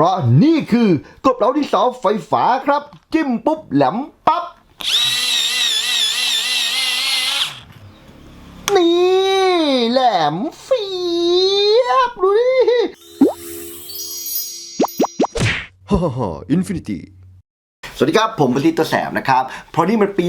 พราะนี่คือกบเหลาดินสอไฟฝาครับ จิ้มปุ๊บแหลมปั๊บนี่แหลมเฟียบดูดิฮ่าฮ่าอินฟินิตี้ สวัสดีครับผมปฏิตัวแสบนะครับ เพราะนี่มันปี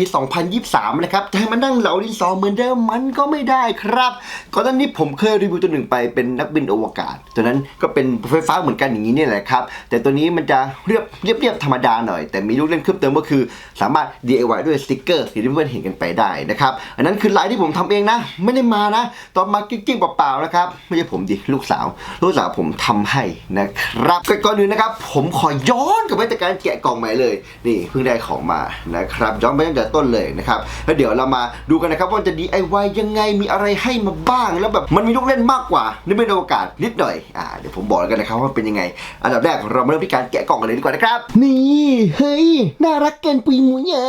2023 นะครับ จะให้มันนั่งเหลาดินสอเหมือนเดิมมันก็ไม่ได้ครับก่อนหน้านี้ผมเคยรีวิวตัวหนึ่งไปเป็นนักบินอวกาศ ตัวนั้นก็เป็นไฟฟ้าเหมือนกันอย่างนี้เนี่ยแหละครับ แต่ตัวนี้มันจะเรียบเรียบเรียบธรรมดาหน่อย แต่มีลูกเล่นเพิ่มเติมก็คือ สามารถ DIY ด้วยสติกเกอร์สีที่เพื่อนเห็นกันไปได้นะครับ อันนั้นคือลายที่ผมทำเองนะ ไม่ได้มานะ ตอนมากิ้งๆเปล่าๆนะครับ ไม่ใช่ผมดิลูกสาว ลูกสาวผมทำให้นะครับก่อนอื่นนะครับผมขอย้อนกลับไปแต่การแกะกล่องใหม่เลยนี่เพิ่งได้ของมานะครับย้อนไปตั้งแต่ต้นเลยนะครับแล้วเดี๋ยวเรามาดูกันนะครับว่าจะ DIY ยังไงมีอะไรให้มาบ้างแล้วแบบมันมีลูกเล่นมากกว่านี่เป็นอกาสนิดหน่อยอ่าเดี๋ยวผมบอกแล้วกันนะครับว่าเป็นยังไง อันดับแรกเรามาเริ่มที่การแกะกล่องกันเลยดีกว่านะครับ นี่เฮ้ยน่ารักเกินปุยมุยอะ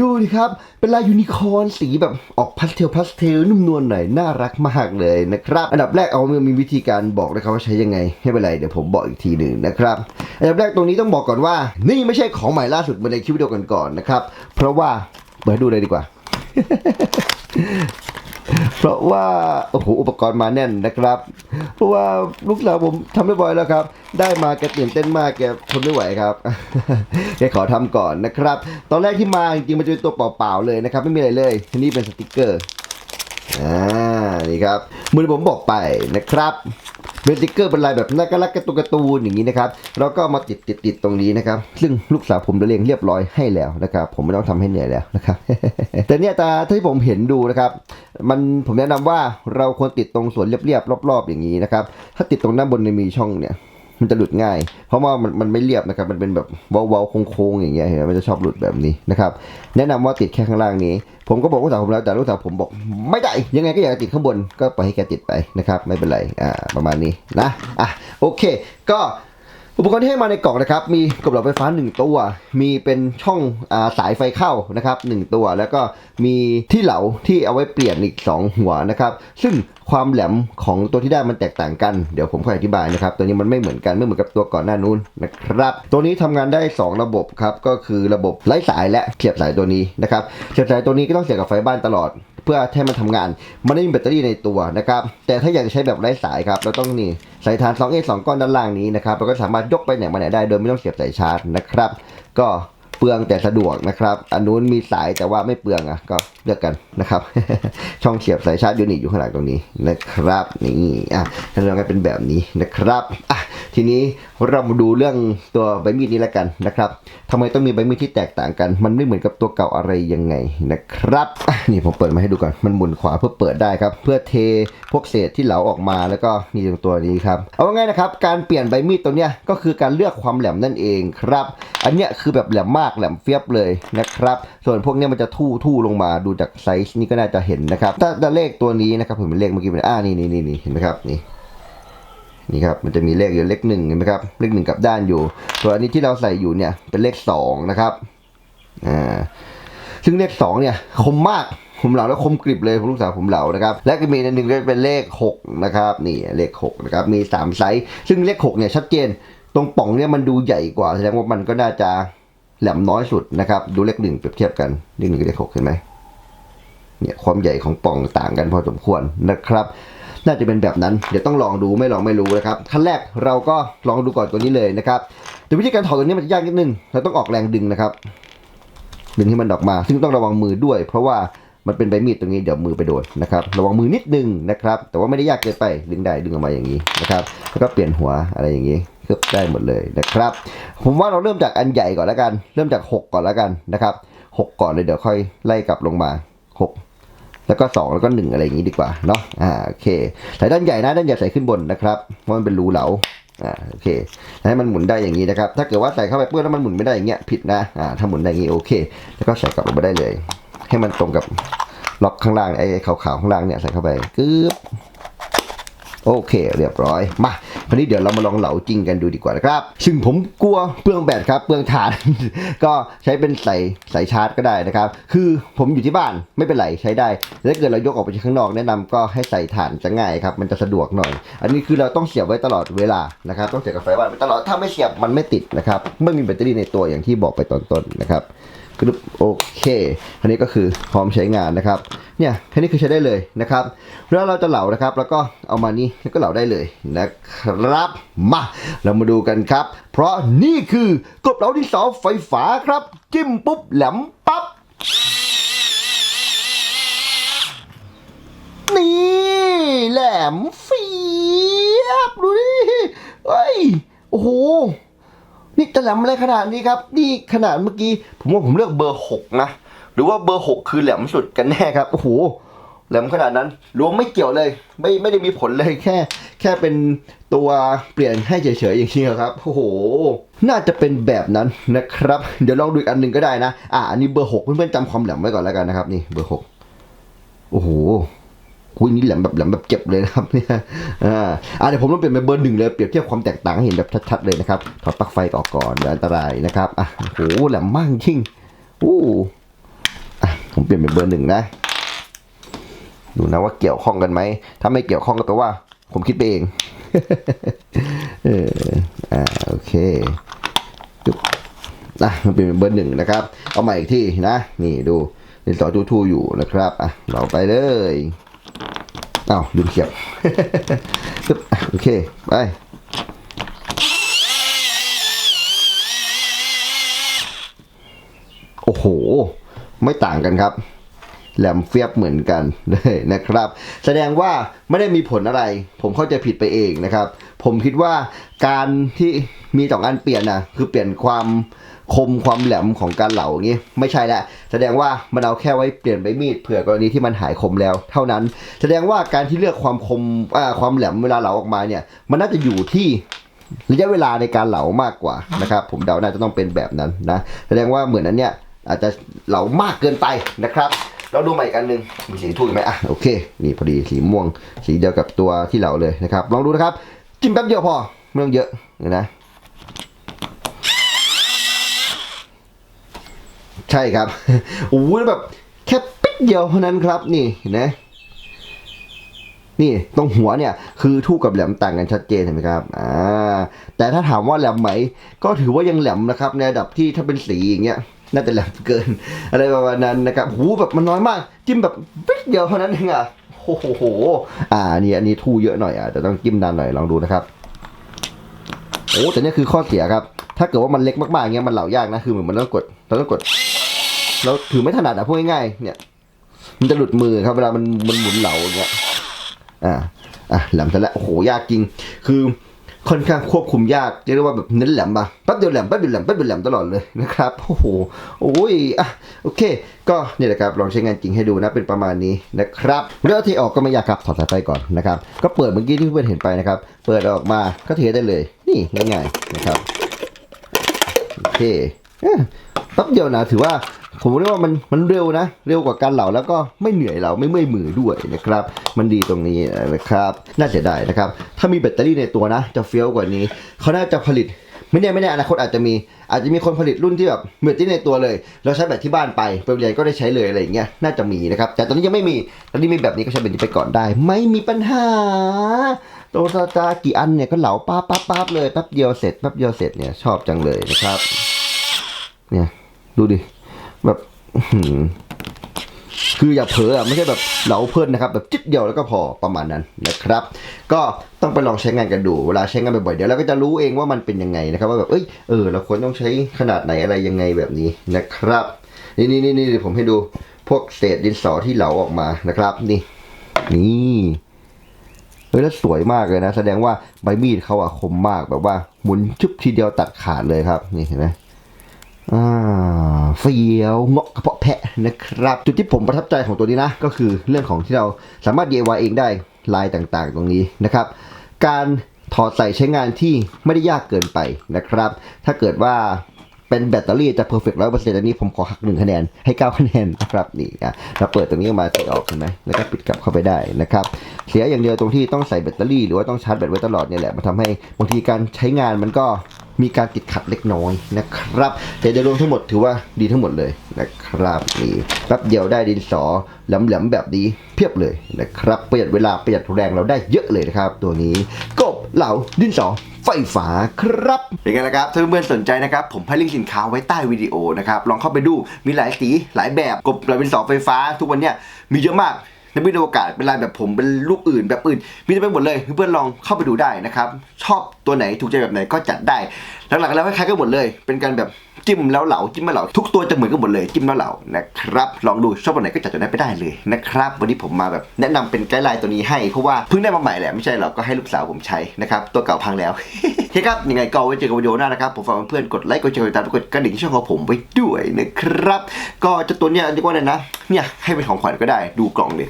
ดูดิครับเป็นลายยูนิคอร์นสีแบบออกพาสเทลพาสเทลนุ่มนวลหน่อยน่ารักมากเลยนะครับ อันดับแรกเอาเมื่อมีวิธีการบอกนะครับว่าใช้ยังไงไม่เป็นไรเดี๋ยวผมบอกอีกทีหนึ่งนะครับ อันดับแรกตรงนี้ต้องบอกก่อนว่า นี่ไม่ใช่ของใหม่ล่าสุดมาในคลิปวิดีโอก่อนๆนะครับ เพราะว่าเปิดดูเลยดีกว่า เพราะว่าโอ้โหอุปกรณ์มาแน่นนะครับ เพราะว่าลูกสาวผมทำเรียบร้อยแล้วครับ ได้มาแกตื่นเต้นมากแกทนไม่ไหวครับแกขอทำก่อนนะครับ ตอนแรกที่มาจริงๆมันจะเป็นตัวเปล่าๆเลยนะครับ ไม่มีอะไรเลยทีนี้เป็นสติกเกอร์อ่านี่ครับเหมือนผมบอกไปนะครับ เป็นสติกเกอร์เป็นลายแบบน่ารักกระตุกกระตูนอย่างนี้นะครับเราก็ามาติดติดติดตรงนี้นะครับ ซึ่งลูกสาวผมเรียงเรียบร้อยให้แล้วนะครับ ผมไม่ต้องทำให้เหนื่อยแล้วนะครับ แต่เนี่ยตาที่ผมเห็นดูนะครับ มันผมแนะนำว่าเราควรติดตรงส่วนเรียบๆรอบ ๆ อย่างนี้นะครับ ถ้าติดตรงด้านบนในมีช่องเนี่ย มันจะหลุดง่าย เพราะว่ามันมันไม่เรียบนะครับ มันเป็นแบบเว้าๆโค้งๆอย่างเงี้ยเห็นไหมมันจะชอบหลุดแบบนี้นะครับ แนะนำว่าติดแค่ข้างล่างนี้ ผมก็บอกลูกสาวผมแล้วแต่ลูกสาวผมบอก ไม่ได้ยังไงก็อยากติดข้างบนก็ปล่อยให้แกติดไปนะครับ ไม่เป็นไรอ่าประมาณนี้นะอะโอเค ก็ อุปกรณ์ที่ให้มาในกล่องนะครับ มีกระบอกไฟฟ้า 1 ตัว มีเป็นช่องอาสายไฟเข้านะครับ1ตัว แล้วก็มีที่เหลาที่เอาไว้เปลี่ยนอีก 2 หัวนะครับ ซึ่งความแหลมของตัวที่ได้มันแตกต่างกัน เดี๋ยวผมค่อยอธิบายนะครับ ตัวนี้มันไม่เหมือนกันไม่เหมือนกับตัวก่อนหน้านู้นนะครับ ตัวนี้ทำงานได้ 2 ระบบครับ ก็คือระบบไร้สายและเสียบสายตัวนี้นะครับ เสียบสายตัวนี้ก็ต้องเสียบกับไฟบ้านตลอด เพื่อให้มันทำงาน มันไม่มีแบตเตอรี่ในตัวนะครับ แต่ถ้าอยากจะใช้แบบไร้สายครับ เราต้องนี่สายฐาน 2A 2 ก้อนด้านล่างนี้นะครับ เราก็สามารถยกไปไหนมาไหนได้โดยไม่ต้องเสียบสายชาร์จนะครับ ก็เปลืองแต่สะดวกนะครับ อันนู้นมีสายแต่ว่าไม่เปลืองอะ ก็เลือกกันนะครับ ช่องเสียบสายชาร์จยูนิตอยู่ข้างหลังตรงนี้นะครับ นี่อะทำงานเป็นแบบนี้นะครับอะทีนี้ เรามาดูเรื่องตัวใบมีดนี้แล้วกันนะครับทำไมต้องมีใบมีดที่แตกต่างกัน มันไม่เหมือนกับตัวเก่าอะไรยังไงนะครับ นี่ผมเปิดมาให้ดูก่อน มันหมุนขวาเพื่อเปิดได้ครับ เพื่อเทพวกเศษที่เหลาออกมาแล้วก็นี่ตรงตัวนี้ครับ เอาง่ายนะครับ การเปลี่ยนใบมีดตัวเนี้ยก็คือการเลือกความแหลมนั่นเองครับ อันเนี้ยคือแบบแหลมมากแหลมเฟียบเลยนะครับ ส่วนพวกเนี้ยมันจะทู่ทู่ลงมาดูจากไซส์นี่ก็น่าจะเห็นนะครับ ถ้าเลขตัวนี้นะครับผมเป็นเลขเมื่อกี้เป็นอ่านี่นี่นี่เห็นไหมครับนี่ นี่ครับมันจะมีเลขอยู่เลขหนึ่งเห็นไหมครับเลขหนึ่งกับด้านอยู่ส่วนอันนี้ที่เราใส่อยู่เนี่ยเป็นเลขสองนะครับอ่าซึ่งเลขสองเนี่ยคมมากผมเหลาแล้วคมกริบเลยผมลูกสาวผมเหลานะครับ และก็มีอันหนึ่งก็เป็นเลขหกนะครับนี่เลขหกนะครับมีสามไซส์ซึ่งเลขหกเนี่ยชัดเจน ตรงป่องเนี่ยมันดูใหญ่กว่าแสดงว่ามันก็น่าจะแหลมน้อยสุดนะครับดูเลขหนึ่งเปรียบเทียบกันเลขหนึ่งกับเลขหกเห็นไหมเนี่ยความใหญ่ของป่องต่างกันพอสมควรนะครับ น่าจะเป็นแบบนั้น เดี๋ยวต้องลองดูไม่ลองไม่รู้นะครับขั้นแรกเราก็ลองดูก่อนตัวนี้เลยนะครับแต่วิธีการถอดตัวนี้มันจะยากนิดนึงเราต้องออกแรงดึงนะครับดึงให้มันออกมา ซึ่งต้องระวังมือด้วย เพราะว่ามันเป็นใบมีดตรงนี้เดี๋ยวมือไปโดนนะครับ ระวังมือนิดนึงนะครับ แต่ว่าไม่ได้ยากเกินไปดึงได้ดึงออกมาอย่างนี้นะครับแล้วก็เปลี่ยนหัวอะไรอย่างนี้ก็ได้หมดเลยนะครับ ผมว่าเราเริ่มจากอันใหญ่ก่อนแล้วกัน เริ่มจากหกก่อนแล้วกันนะครับหกก่อนเลยเดี๋ยวค่อยไล่กลับลงมาหก แล้วก็ 2 แล้วก็ 1 อะไรอย่างนี้ดีกว่าเนาะอ่าโอเคสายด้านใหญ่นะด้านใหญ่ใส่ขึ้นบนนะครับเพราะมันเป็นรูเหลาอ่าโอเคให้มันหมุนได้อย่างนี้นะครับ ถ้าเกิดว่าใส่เข้าไปเปื้อนแล้วมันหมุนไม่ได้อย่างเงี้ยผิดนะอ่าถ้าหมุนได้อย่างนี้โอเค แล้วก็ใส่กลับลงไปได้เลย ให้มันตรงกับล็อกข้างล่างไอ้ขาวๆข้างล่างเนี่ยใส่เข้าไปกึ๊บ โอเค เรียบร้อย มาคราวนี้เดี๋ยวเรามาลองเหลาจริงกันดูดีกว่านะครับ ซึ่งผมกลัวเปลืองแบตครับ เปลืองถ่าน ก็ใช้เป็นใส่ใส่ชาร์จก็ได้นะครับ คือผมอยู่ที่บ้านไม่เป็นไรใช้ได้แต่ถ้าเกิดเรายกออกไปข้างนอกแนะนำก็ให้ใส่ถ่านจะง่ายครับ มันจะสะดวกหน่อย อันนี้คือเราต้องเสียบไว้ตลอดเวลานะครับ ต้องเสียบกับไฟบ้านไว้ตลอด ถ้าไม่เสียบมันไม่ติดนะครับ ไม่มีแบตเตอรี่ในตัวอย่างที่บอกไปตอนต้นนะครับ กรึบโอเคอันนี้ก็คือพร้อมใช้งานนะครับเนี่ยแค่นี้คือใช้ได้เลยนะครับแล้วเราจะเหลานะครับ แล้วก็เอามานี่แล้วก็เหลาได้เลยนะครับมาเรามาดูกันครับ เพราะนี่คือกบเหลาดินสอไฟฟ้าครับ จิ้มปุ๊บแหลมปั๊บนี่แหลมเฟียบดูดิเฮ้ยโอ้โห นี่จะแหลมอะไรขนาดนี้ครับ นี่ขนาดเมื่อกี้ ผมว่าผมเลือกเบอร์หกนะ หรือว่าเบอร์หกคือแหลมสุดกันแน่ครับ โอ้โห แหลมขนาดนั้นรวมไม่เกี่ยวเลย ไม่ไม่ได้มีผลเลยแค่ แค่เป็นตัวเปลี่ยนให้เฉยๆอย่างนี้ครับ โอ้โห น่าจะเป็นแบบนั้นนะครับ เดี๋ยวลองดูอีกอันหนึ่งก็ได้นะ อะอันนี้เบอร์หกเพื่อนๆจำความแหลมไว้ก่อนแล้วกันนะครับ นี่เบอร์หกโอ้โห คุยนี่แหลมแบบแหลมแบบเจ็บเลยนะครับเนี่ยอ่าอ่าเดี๋ยวผมต้องเปลี่ยนเป็นเบอร์หนึ่งเลยเปรียบเทียบความแตกต่างให้เห็นแบบชัดๆเลยนะครับถอดปลั๊กไฟออกก่อนเดือันตรายนะครับอะโอ้โหแหลมมากจริงอู้อะผมเปลี่ยนเป็นเบอร์หนึ่งนะดูนะว่าเกี่ยวข้องกันไหมถ้าไม่เกี่ยวข้องก็แปลว่า ผมคิดไปเองเอออ่าโอเคจุ๊บนะมันเป็นเบอร์หนึ่งนะครับ เอาใหม่อีกที่นะ นี่ดูดินสอทูทูอยู่นะครับ อะ เราไปเลย อ้าดูเขียบโอเค ไปโอ้โห ไม่ต่างกันครับ แหลมเฟียบเหมือนกันเลยนะครับ แสดงว่าไม่ได้มีผลอะไร ผมเข้าใจผิดไปเองนะครับ ผมคิดว่าการที่มีสองอันเปลี่ยนนะคือเปลี่ยนความคมความแหลมของการเหลาอย่างนี้ไม่ใช่ละแสดงว่ามันเอาแค่ไว้เปลี่ยนใบมีดเผื่อกรณีที่มันหายคมแล้ว เท่านั้น แสดงว่าการที่เลือกความคมความแหลมเวลาเหลาออกมาเนี่ยมันน่าจะอยู่ที่ระยะเวลาในการเหลามากกว่านะครับผมเดาน่าจะต้องเป็นแบบนั้นนะแสดงว่าเหมือนนั้นเนี่ยอาจจะเหลามากเกินไปนะครับ เราดูใหม่อีกอันหนึ่งมีสีทูกไหมอะโอเคนี่พอดีสีม่วงสีเดียวกับตัวที่เหลาเลยนะครับ ลองดูนะครับ จิ้มแป๊บเดียวพอไม่ต้องเยอะเห็นะใช่ครับโอ้โหแบบแค่ปิ๊กเดียวเท่านั้นครับนี่เห็นไหมนี่ตรงหัวเนี่ยคือทู่กับแหลมต่างกันชัดเจนเห็นไหมครับอ่าแต่ถ้าถามว่าแหลมไหม ก็ถือว่ายังแหลมนะครับในระดับที่ถ้าเป็นสีอย่างเงี้ย น่าจะแหลมเกิน อะไรประมาณนั้นนะครับหูแบบมันน้อยมาก จิ้มแบบปิ๊กเดียวเท่านั้นเองอะโอ้โหอ่านี่อันนี้ทูเยอะหน่อยอะแต่ต้องจิ้มนานหน่อยลองดูนะครับโอ้แต่นี่คือข้อเสียครับ ถ้าเกิดว่ามันเล็กมากๆอย่างเงี้ยมันเหลายากนะคือเหมือนมันต้องกดเราต้องกดเราถือไม่ถนัดอะพูดง่ายๆเนี่ย มันจะหลุดมือครับเวลามันมันหมุนเหลาอย่างเงี้ยอ่าอะแหลมซะแล้วโอ้โหยากจริง คือ ค่อนข้างควบคุมยากเรียกว่าแบบเน้นแหลมมาแป๊บเดียวแหลมแป๊บเดียวแหลมแป๊บเดียวแหลมตลอดเลยนะครับโอ้โหโอ้ยอะโอเค ก็นี่แหละครับลองใช้งานจริงให้ดูนะเป็นประมาณนี้นะครับเรื่องที่ออกก็ไม่ยากครับถอดสายไฟก่อนนะครับก็เปิดเมื่อกี้ที่เพื่อนเห็นไปนะครับ เปิดออกมาก็เทได้เลย นี่ง่ายๆนะครับโอเคเอ้ยแป๊บเดียวนะถือว่า ผมเรียกว่ามันมันเร็วนะ เร็วกว่าการเหลาแล้วก็ไม่เหนื่อยเราไม่เมื่อยมือด้วยนะครับ มันดีตรงนี้นะครับน่าเสียดายนะครับ ถ้ามีแบตเตอรี่ในตัวนะ จะเฟี้ยวกว่านี้ เขาน่าจะผลิตไม่แน่ไม่แน่อนาคตอาจจะมีอาจจะมีคนผลิตรุ่นที่แบบมีแบตเตอรี่ในตัวเลย เราใช้แบตที่บ้านไปไปเรียนก็ได้ใช้เลยอะไรอย่างเงี้ยน่าจะมีนะครับ แต่ตอนนี้ยังไม่มีตอนนี้มีแบบนี้ก็ใช้แบบนี้ไปก่อนได้ ไม่มีปัญหาโตซาจากี่อันเนี่ยก็เหลาป๊าป๊าป๊าเลยแป๊บเดียวเสร็จแป๊บเดียวเสร็จเนี่ยชอบจังเลยนะครับ เนี่ยดูดิ แบบหืคืออย่าเผลออะไม่ใช่แบบเหลาเพลินนะครับ แบบจิตเดียวแล้วก็พอประมาณนั้นนะครับ ก็ต้องไปลองใช้งานกันดูเวลาใช้งานบ่อยๆเดี๋ยวเราก็จะรู้เองว่ามันเป็นยังไงนะครับ ว่าแบบเอ้ยเออเราควรต้องใช้ขนาดไหนอะไรยังไงแบบนี้นะครับ นี่นี่นี่นี่เดี๋ยวผมให้ดูพวกเศษดินสอที่เหลาออกมานะครับ นี่ นี่เฮ้ยแล้วสวยมากเลยนะ แสดงว่าใบมีดเขาอะคมมากแบบว่าหมุนชุบทีเดียวตัดขาดเลยครับ นี่เห็นไหม เฟี้ยวเงาะกระเพาะแพะนะครับ จุดที่ผมประทับใจของตัวนี้นะ ก็คือเรื่องของที่เราสามารถ DIY เองได้ลายต่างๆ ตรงนี้นะครับ การถอดใส่ใช้งานที่ไม่ได้ยากเกินไปนะครับ ถ้าเกิดว่าเป็นแบตเตอรี่จะเพอร์เฟกต์ร้อยเปอร์เซ็นต์อันนี้ผมขอหักหนึ่งคะแนนให้เก้าคะแนนนะครับนี่นะเราเปิดตรงนี้ออกมาติดออกเห็นไหมแล้วก็ปิดกลับเข้าไปได้นะครับ เสียอย่างเดียวตรงที่ต้องใส่แบตเตอรี่หรือว่าต้องชาร์จแบตไว้ตลอดเนี่ยแหละมันทำให้บางทีการใช้งานมันก็ มีการติดขัดเล็กน้อยนะครับ แต่โดยรวมทั้งหมดถือว่าดีทั้งหมดเลยนะครับนี่แป๊บเดียวได้ดินสอแหลมๆแบบนี้เพียบเลยนะครับประหยัดเวลาประหยัดแรงเราได้เยอะเลยนะครับ ตัวนี้กบเหลาดินสอไฟฟ้าครับเป็นไงล่ะครับถ้าเพื่อนๆสนใจนะครับ ผมให้ลิงก์สินค้าไว้ใต้วิดีโอนะครับ ลองเข้าไปดูมีหลายสีหลายแบบกบเราเป็นสาไฟฟ้า ทุกวันเนี้ยมีเยอะมาก ในวิดีโอกาสเป็นลายแบบผมเป็นรูปอื่นแบบอื่น มีเต็มไปหมดเลยเพื่อนๆลองเข้าไปดูได้นะครับ ชอบตัวไหนถูกใจแบบไหนก็จัดได้ หลักๆแล้วคล้ายๆกันหมดเลย เป็นการแบบ จิ้มแล้วเหลาจิ้มแล้วเหลาทุกตัวจะเหมือนกันหมดเลยจิ้มแล้วเหลานะครับลองดูชอบตัวไหนก็จัดตัวนั้นไปได้เลยนะครับวันนี้ผมมาแบบแนะนำเป็นไกด์ไลน์ตัวนี้ให้เพราะว่าเพิ่งได้มาใหม่แหละไม่ใช่หรอกก็ให้ลูกสาวผมใช้นะครับตัวเก่าพังแล้วโอเคครับยังไงก็ไว้เจอกันวิดีโอหน้านะครับผมฝากเพื่อนกดไลค์กดแชร์กดติดตามกดกระดิ่งช่องของผมไว้ด้วยนะครับ ก็จะตัวเนี้ยเรียกว่าอะไรนะเนี่ยให้เป็นของขวัญก็ได้ดูกล่องดิ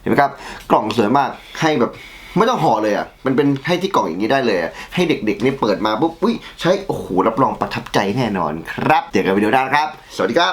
เห็นไหมครับกล่องสวยมากให้แบบ ไม่ต้องห่อเลยอะ มันเป็นให้ที่กล่องอย่างนี้ได้เลยอะให้เด็กๆนี่เปิดมาปุ๊บอุ้ยใช้โอ้โหรับรองประทับใจแน่นอนครับเจอกันวิดีโอหน้าครับ สวัสดีครับ